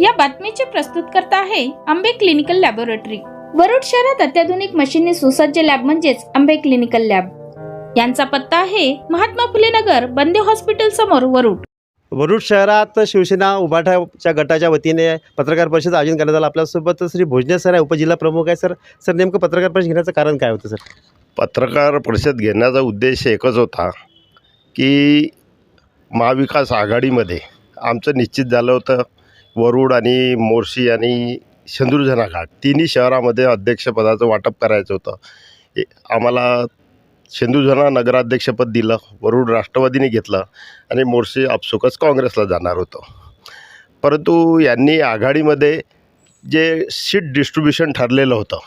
या बातमीचे प्रस्तुत करता आहे आंबे क्लिनिकल लॅबोरेटरी. वरुड शहरात अत्याधुनिक मशीनने सुसज्ज लॅब म्हणजेच आंबे क्लिनिकल लॅब. यांचा पत्ता आहे महात्मा फुले नगर बंदे हॉस्पिटल समोर वरुड. वरुड शहरात शिवसेना उभाठाच्या गटाच्या वतीने पत्रकार परिषद आयोजन करण्यात आलं. आपल्यासोबत श्री भोजने सर आहे उपजिल्हा प्रमुख आहे. सर सर नेमकं पत्रकार परिषद घेण्याचं कारण काय होतं सर? पत्रकार परिषद घेण्याचा उद्देश एकच होता की महाविकास आघाडीमध्ये आमचं निश्चित झालं होतं. वरुड आणि मोर्शी आणि शेंदुरजना घाट तिन्ही शहरामध्ये अध्यक्षपदाचं वाटप करायचं होतं. ए- आम्हाला शेंदुरजना नगराध्यक्षपद दिलं वरुड राष्ट्रवादीने घेतलं आणि मोर्शी आपसुकच काँग्रेसला जाणार होतं. परंतु यांनी आघाडीमध्ये जे सीट डिस्ट्रीब्युशन ठरलेलं होतं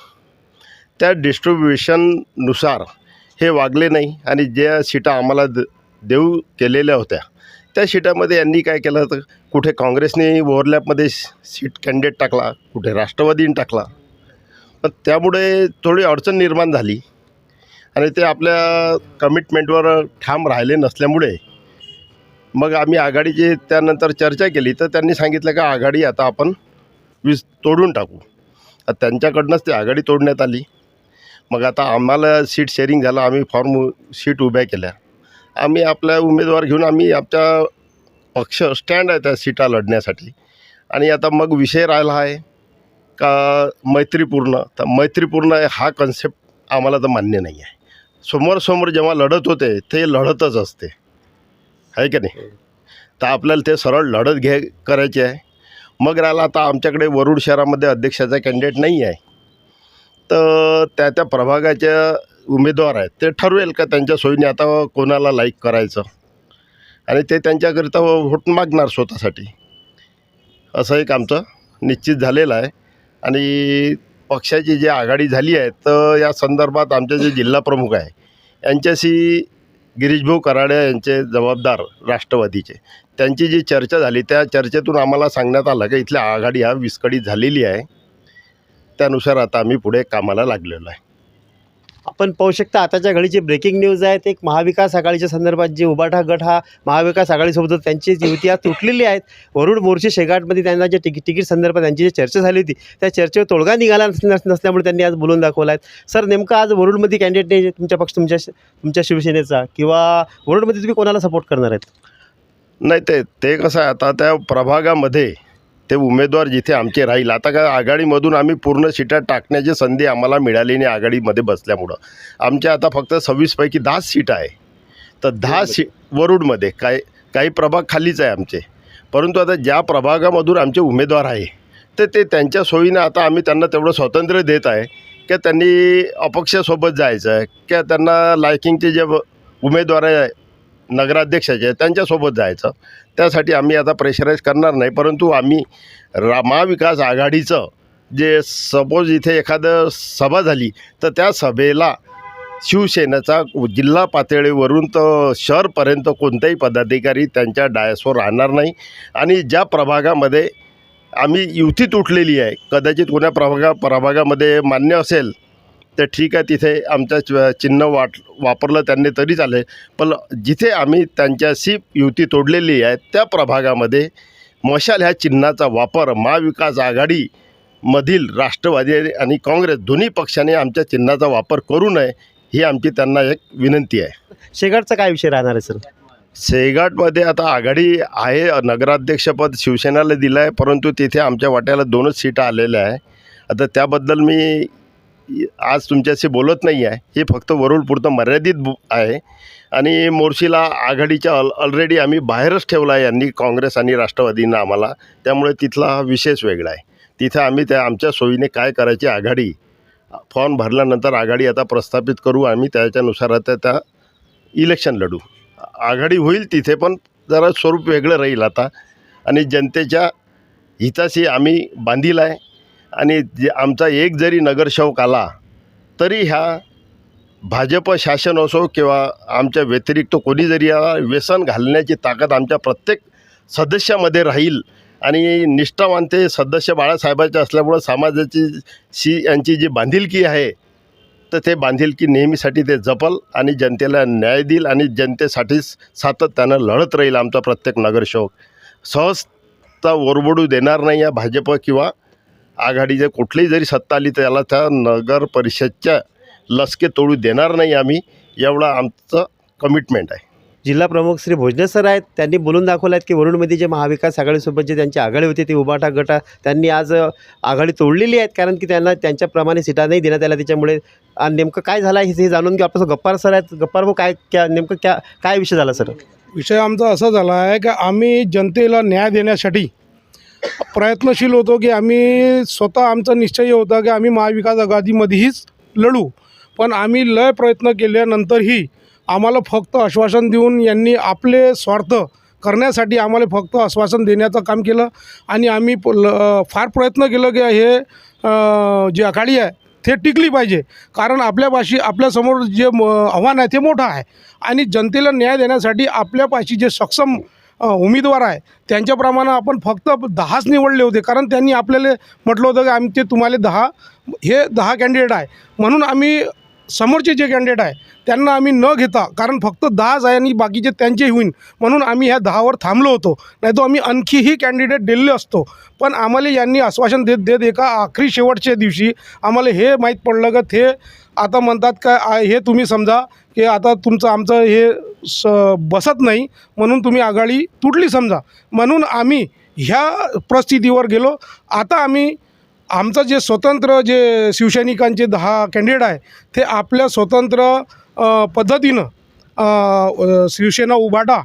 त्या डिस्ट्रीब्युशननुसार हे वागले नाही आणि ज्या सीटा आम्हाला द देऊ केलेल्या होत्या त्या सीटामध्ये यांनी काय केलं तर कुठे काँग्रेसने ओव्हरलॅपमध्ये सीट कॅन्डिडेट टाकला कुठे राष्ट्रवादीने टाकला. पण त्यामुळे थोडी अडचण निर्माण झाली. आणि ते आपल्या कमिटमेंटवर ठाम राहिले नसल्यामुळे मग आम्ही आघाडीची त्यानंतर चर्चा केली. तर त्यांनी सांगितलं का आघाडी आता आपण वीज तोडून टाकू. त्यांच्याकडनंच ती आघाडी तोडण्यात आली. मग आता आम्हाला सीट शेअरिंग झालं. आम्ही फॉर्म सीट उभ्या केल्या. आम्ही आपल्या उमेदवार घेऊन आम्ही आमच्या पक्ष स्टँड आहे त्या सीटा लढण्यासाठी. आणि आता मग विषय राहिला आहे का मैत्रीपूर्ण? तर मैत्रीपूर्ण हा कन्सेप्ट आम्हाला तर मान्य नाही आहे. समोर जेव्हा लढत होते ते लढतच असते. आहे का नाही? तर आपल्याला ते सरळ लढत घे करायची आहे. मग राहिला आता आमच्याकडे वरुड शहरामध्ये अध्यक्षाचा कॅन्डिडेट नाही आहे. तर त्या त्या प्रभागाच्या उमेदवार आहेत. ते ठरवेल का त्यांच्या सोयीने आता कोणाला लाईक करायचं? आणि ते त्यांच्याकरिता हो, व्होट मागणार स्वतःसाठी. असं एक आमचं निश्चित झालेलं आहे. आणि पक्षाची जी आघाडी झाली आहे तर या संदर्भात आमचे जे जिल्हा प्रमुख आहे यांच्याशी गिरीशभाऊ कराडे यांचे जबाबदार राष्ट्रवादीचे त्यांची जी चर्चा झाली त्या चर्चेतून आम्हाला सांगण्यात आलं की इथल्या आघाडी हा विस्कळीत झालेली आहे. त्यानुसार आता आम्ही पुढे कामाला लागलेलो आहे. आपण पाहू शकता आताच्या घडीची ब्रेकिंग न्यूज आहेत एक महाविकास आघाडीच्या संदर्भात जे उभाठा गट हा महाविकास आघाडीसोबत त्यांची जी युती आज तुटलेली आहेत वरुड मोर्चे शेगाटमध्ये त्यांना जे तिकीट तिकीट संदर्भात त्यांची जी चर्चा झाली होती त्या चर्चेवर तोडगा निघाला नस नसल्यामुळे त्यांनी आज बोलून दाखवला आहेत सर नेमकं आज वरुडमध्ये कॅन्डिडेट तुमच्या पक्ष तुमच्या तुमच्या शिवसेनेचा किंवा वरुडमध्ये तुम्ही कोणाला सपोर्ट करणार आहेत? नाही ते ते कसं आहे आता त्या प्रभागामध्ये ते उमेदवार जिथे आमचे राहील. आता काय आघाडीमधून आम्ही पूर्ण सीटा टाकण्याची संधी आम्हाला मिळाली नाही आघाडीमध्ये बसल्यामुळं. आमच्या आता फक्त सव्वीसपैकी दहाच सीट आहे. तर दहा सी वरुडमध्ये काय काही प्रभाग खालीच आहे आमचे. परंतु आता ज्या प्रभागामधून आमचे उमेदवार आहे तर ते त्यांच्या सोयीनं आता आम्ही त्यांना तेवढं स्वातंत्र्य देत आहे की त्यांनी अपक्षासोबत जायचं आहे किंवा त्यांना लायकिंगचे जे उमेदवार आहे नगराध्यक्षाचे त्यांच्यासोबत जायचं. त्यासाठी आम्ही आता प्रेशराईज करणार नाही परंतु आम्ही रा महाविकास आघाडीचं जे सपोज इथे एखादं सभा झाली तर त्या सभेला शिवसेनेचा जिल्हा पातळीवरून तर शहरपर्यंत कोणताही पदाधिकारी त्यांच्या डायसवर राहणार नाही. आणि ज्या प्रभागामध्ये आम्ही युती तुटलेली आहे कदाचित कोण्या प्रभागा प्रभागामध्ये मान्य असेल तर ठीक आहे तिथे आमचं च- चिन्ह वाट वापरलं त्यांनी तरी चालेल. पण जिथे आम्ही त्यांच्याशी युती तोडलेली आहे त्या प्रभागामध्ये मशाल ह्या चिन्हाचा वापर महाविकास आघाडीमधील राष्ट्रवादी आणि काँग्रेस दोन्ही पक्षाने आमच्या चिन्हाचा वापर करू नये ही आमची त्यांना एक विनंती आहे. शेगाटचा काय विषय राहणार आहे सर? सेगाटमध्ये आता आघाडी आहे नगराध्यक्षपद शिवसेनेला दिलं आहे परंतु तिथे आमच्या वाट्याला दोनच सीटा आलेल्या आहे आता त्याबद्दल मी आज तुमच्याशी बोलत नाही आहे. हे फक्त वरुळपुरतं मर्यादित आहे. आणि मोर्शीला आघाडीच्या ऑल ऑलरेडी आम्ही बाहेरच ठेवला आहे यांनी काँग्रेस आणि राष्ट्रवादीनं आम्हाला. त्यामुळे तिथला हा विशेष वेगळा आहे. तिथं आम्ही त्या आमच्या सोयीने काय करायची आघाडी फॉर्म भरल्यानंतर आघाडी आता प्रस्थापित करू आम्ही त्याच्यानुसार आता त्या इलेक्शन लढू. आघाडी होईल तिथे पण जरा स्वरूप वेगळं राहील आता. आणि जनतेच्या हिताशी आम्ही बांधील आहे. आणि जे आमचा एक जरी नगरसेवक आला तरी ह्या भाजप शासन असो किंवा आमच्या व्यतिरिक्त कोणी जरी या व्यसन घालण्याची ताकद आमच्या प्रत्येक सदस्यामध्ये राहील आणि निष्ठावान ते सदस्य बाळासाहेबाचे असल्यामुळं समाजाची शी यांची जी बांधिलकी आहे तर ते बांधिलकी नेहमीसाठी ते जपल आणि जनतेला न्याय देईल आणि जनतेसाठीच सातत्यानं लढत राहील आमचा प्रत्येक नगरसेवक. सहजता ओरबडू देणार नाही या भाजप किंवा आघाडीचे कुठलीही जरी सत्ता आली तर त्याला त्या नगर परिषदच्या लसके तोडू देणार नाही आम्ही एवढं आमचं कमिटमेंट आहे. जिल्हा प्रमुख श्री भोजने सर आहेत त्यांनी बोलून दाखवलं आहेत की वरुडमध्ये जे महाविकास आघाडीसोबत जे त्यांची आघाडी होती ती उबाटा गटा त्यांनी आज आघाडी तोडलेली आहेत कारण की त्यांना त्यांच्याप्रमाणे सीटा नाही देण्यात आल्या त्याच्यामुळे आणि नेमकं काय झालं आहे हे जाणून घेऊ. आपल्यासोबत गप्पार सर आहेत गप्पार भाऊ काय क्या नेमकं क्या काय विषय झाला सर? विषय आमचा असा झाला आहे की आम्ही जनतेला न्याय देण्यासाठी प्रयत्नशील होतो की आम्ही स्वतः आमचा निश्चय होता की आम्ही महाविकास आघाडीमध्येहीच लढू. पण आम्ही लय प्रयत्न केल्यानंतरही आम्हाला फक्त आश्वासन देऊन यांनी आपले स्वार्थ करण्यासाठी आम्हाला फक्त आश्वासन देण्याचं काम केलं. आणि आम्ही प- ल- फार प्रयत्न केलं की हे जे जी आघाडी आहे ते टिकली पाहिजे. कारण आपल्यापाशी आपल्यासमोर जे म आव्हान आहे ते मोठं आहे. आणि जनतेला न्याय देण्यासाठी आपल्यापाशी जे सक्षम उमेदवार आहे. त्यांच्याप्रमाणे आपण फक्त दहाच निवडले होते. कारण त्यांनी आपल्याला म्हटलं होतं की आमचे तुम्हाला दहा हे दहा कॅन्डिडेट आहे. म्हणून आम्ही समोरचे जे कॅन्डिडेट आहे त्यांना आम्ही न घेता कारण फक्त दहाच आहे आणि बाकीचे त्यांचे होईन म्हणून आम्ही ह्या दहावर थांबलो होतो. नाही तो आम्ही आणखीही कॅन्डिडेट दिलेले असतो. पण आम्हाला यांनी आश्वासन देत देत एका आखरी शेवटच्या दिवशी आम्हाला हे माहीत पडलं का ते आता म्हणतात का हे तुम्ही समजा की आता तुमचं आमचं हे स बसत नाही म्हणून तुम्ही आघाडी तुटली समजा. म्हणून आम्ही ह्या परिस्थितीवर गेलो. आता आम्ही आमचं जे स्वतंत्र जे शिवसैनिकांचे दहा कॅन्डिडेट आहे ते आपल्या स्वतंत्र पद्धतीनं शिवसेना उभाटा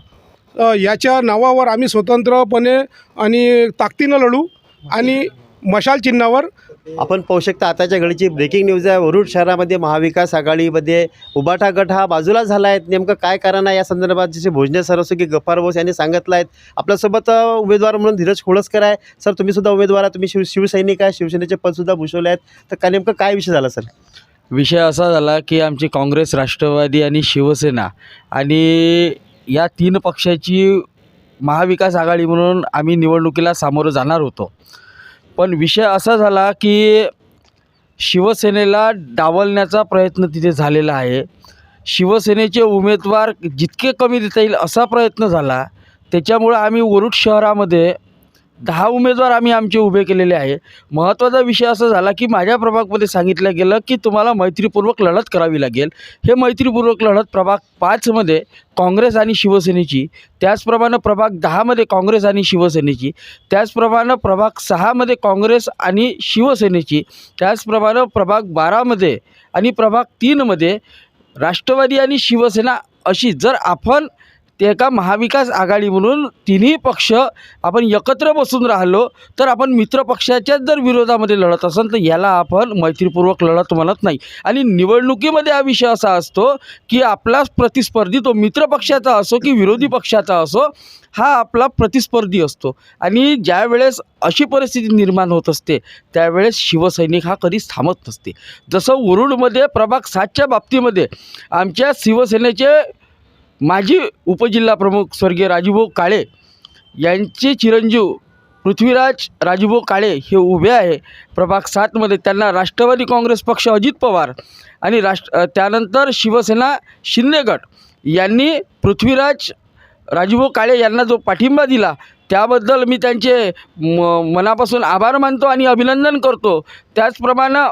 याच्या नावावर आम्ही स्वतंत्रपणे आणि ताकदीनं लढू आणि मशाल चिन्हावर आपण पाहू शकता आताच्या घडीची ब्रेकिंग न्यूज आहे. वरुड शहरामध्ये महाविकास आघाडीमध्ये उबाटा गट हा बाजूला झाला आहे. नेमकं काय कारण आहे? या संदर्भात जसे भोजने सर असो की बोस यांनी सांगितलं आहेत आपल्यासोबत उमेदवार म्हणून धीरज खोळसकर आहे. सर तुम्ही सुद्धा उमेदवार आहे तुम्ही शिव शिवसैनिक आहे. शिवसेनेचे पदसुद्धा भूषवले आहेत. तर का नेमकं काय विषय झाला सर? विषय असा झाला की आमची काँग्रेस राष्ट्रवादी आणि शिवसेना आणि या तीन पक्षाची महाविकास आघाडी म्हणून आम्ही निवडणुकीला सामोरं जाणार होतो. पण विषय असा झाला की शिवसेनेला डावलण्याचा प्रयत्न तिथे झालेला आहे. शिवसेनेचे उमेदवार जितके कमी देता येईल असा प्रयत्न झाला. त्याच्यामुळं आम्ही वरुड शहरामध्ये दहा उमेदवार आम्ही आमचे उभे केलेले आहे. महत्त्वाचा विषय असा झाला की माझ्या प्रभागमध्ये सांगितलं गेलं की तुम्हाला मैत्रीपूर्वक लढत करावी लागेल. हे मैत्रीपूर्वक लढत प्रभाग पाचमध्ये काँग्रेस आणि शिवसेनेची त्याचप्रमाणे प्रभाग दहामध्ये काँग्रेस आणि शिवसेनेची त्याचप्रमाणे प्रभाग सहामध्ये काँग्रेस आणि शिवसेनेची त्याचप्रमाणे प्रभाग बारामध्ये आणि प्रभाग तीनमध्ये राष्ट्रवादी आणि शिवसेना अशी जर आपण ते एका महाविकास आघाडी म्हणून तिन्ही पक्ष आपण एकत्र बसून राहिलो तर आपण मित्रपक्षाच्याच जर विरोधामध्ये लढत असेल तर याला आपण मैत्रीपूर्वक लढत म्हणत नाही. आणि निवडणुकीमध्ये हा विषय असा असतो की आपला प्रतिस्पर्धी तो मित्रपक्षाचा असो की विरोधी पक्षाचा असो हा आपला प्रतिस्पर्धी असतो. आणि ज्यावेळेस अशी परिस्थिती निर्माण होत असते त्यावेळेस शिवसैनिक हा कधीच थांबत नसते. जसं वरुडमध्ये प्रभाग सातच्या बाबतीमध्ये आमच्या शिवसेनेचे माजी उपजिल्हाप्रमुख स्वर्गीय राजूभाऊ काळे यांचे चिरंजीव पृथ्वीराज राजूभाऊ काळे हे उभे आहे. प्रभाग सातमध्ये त्यांना राष्ट्रवादी काँग्रेस पक्ष अजित पवार आणि राष्ट्र त्यानंतर शिवसेना शिंदेगट यांनी पृथ्वीराज राजूभाऊ काळे यांना जो पाठिंबा दिला त्याबद्दल मी त्यांचे म मनापासून आभार मानतो आणि अभिनंदन करतो. त्याचप्रमाणे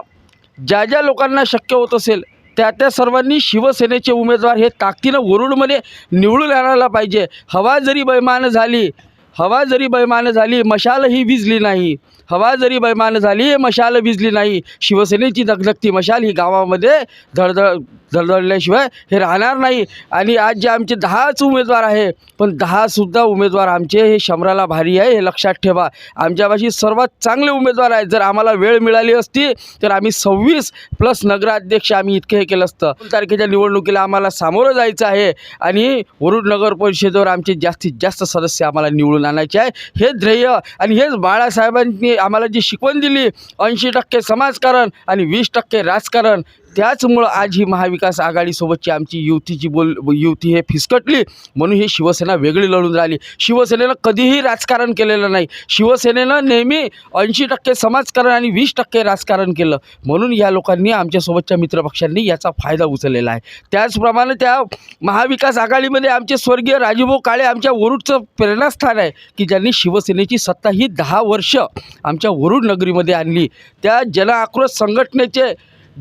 ज्या ज्या लोकांना शक्य होत असेल त्या त्या सर्वांनी शिवसेनेचे उमेदवार हे ताकदीनं वरुडमध्ये निवडून आणायला पाहिजे. हवा जरी बैमान झाली हवा जरी बैमान झाली मशाल ही विजली नाही. हवा जरी बैमान झाली मशाल विजली नाही. शिवसेनेची धगधगती मशाल ही गावामध्ये धडधड धडधडल्याशिवाय हे राहणार नाही. आणि आज जे आमचे दहाच उमेदवार आहे पण दहासुद्धा उमेदवार आमचे हे शंभराला भारी आहे हे लक्षात ठेवा. आमच्यापाशी सर्वात चांगले उमेदवार आहेत. जर आम्हाला वेळ मिळाली असती तर आम्ही सव्वीस प्लस नगराध्यक्ष आम्ही इतकं हे केलं असतं. दोन तारखेच्या निवडणुकीला आम्हाला सामोरं जायचं आहे. आणि वरुड नगर परिषदेवर आमचे जास्तीत जास्त सदस्य आम्हाला निवडून आणायचे आहे. हे ध्येय आणि हेच बाळासाहेबांनी आम्हाला जी शिकवण दिली ऐंशी टक्के समाजकारण आणि वीस टक्के राजकारण त्याचमुळं आज ही महाविकास आघाडीसोबतची आमची युतीची बोल युती हे फिसकटली. म्हणून ही शिवसेना वेगळी लढून राहिली. शिवसेनेनं कधीही राजकारण केलेलं नाही. शिवसेनेनं नेहमी ऐंशी टक्के समाजकारण आणि वीस टक्के राजकारण केलं. म्हणून या लोकांनी आमच्यासोबतच्या मित्रपक्षांनी याचा फायदा उचललेला आहे. त्याचप्रमाणे त्या महाविकास आघाडीमध्ये आमचे स्वर्गीय राजूभाऊ काळे आमच्या वरुडचं प्रेरणास्थान आहे की ज्यांनी शिवसेनेची सत्ता ही दहा वर्ष आमच्या वरुड नगरीमध्ये आणली. त्या जन आक्रोश संघटनेचे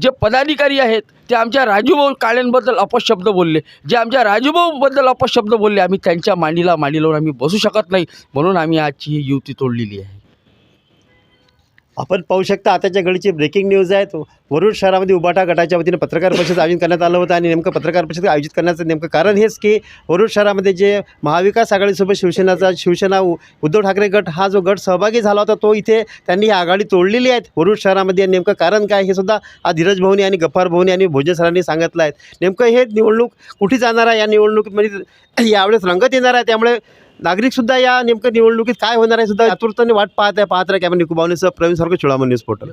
जे पदाधिकारी आहेत ते आमच्या राजूभाऊ काळेंबद्दल अपशब्द बोलले. जे आमच्या राजूभाऊबद्दल अपशब्द बोलले आम्ही त्यांच्या मांडीला मांडी लावून आम्ही बसू शकत नाही. म्हणून आम्ही आजची ही युती तोडलेली आहे. आपण पाहू शकता आताच्या घडीची ब्रेकिंग न्यूज आहे. वरुड शहरामध्ये उबाटा गटाच्या वतीने पत्रकार परिषद आयोजित करण्यात आलं होतं आणि नेमकं पत्रकार परिषद आयोजित करण्याचं नेमकं कारण हेच की वरुड शहरामध्ये जे महाविकास आघाडीसोबत शिवसेनाचा शिवसेना उद्धव ठाकरे गट हा जो गट सहभागी झाला होता तो इथे त्यांनी ही आघाडी तोडलेली आहे. वरुड शहरामध्ये नेमकं कारण काय हे सुद्धा आज धीरज भवनी आणि गफ्फार भवनी आणि भोजन सरांनी सांगितलं आहे. नेमकं हे निवडणूक कुठे जाणार आहे? या निवडणुकीमध्ये यावेळेस रंगत येणार आहे. त्यामुळे नागरिकसुद्धा या नेमकं निवडणुकीत काय होणार आहे सुद्धा आतुरतेने वाट पाहत आहे. पाहत आहे कॅमेरा निकुबावनेसह प्रवीण सारखं चुळामन न्यूज पोर्टल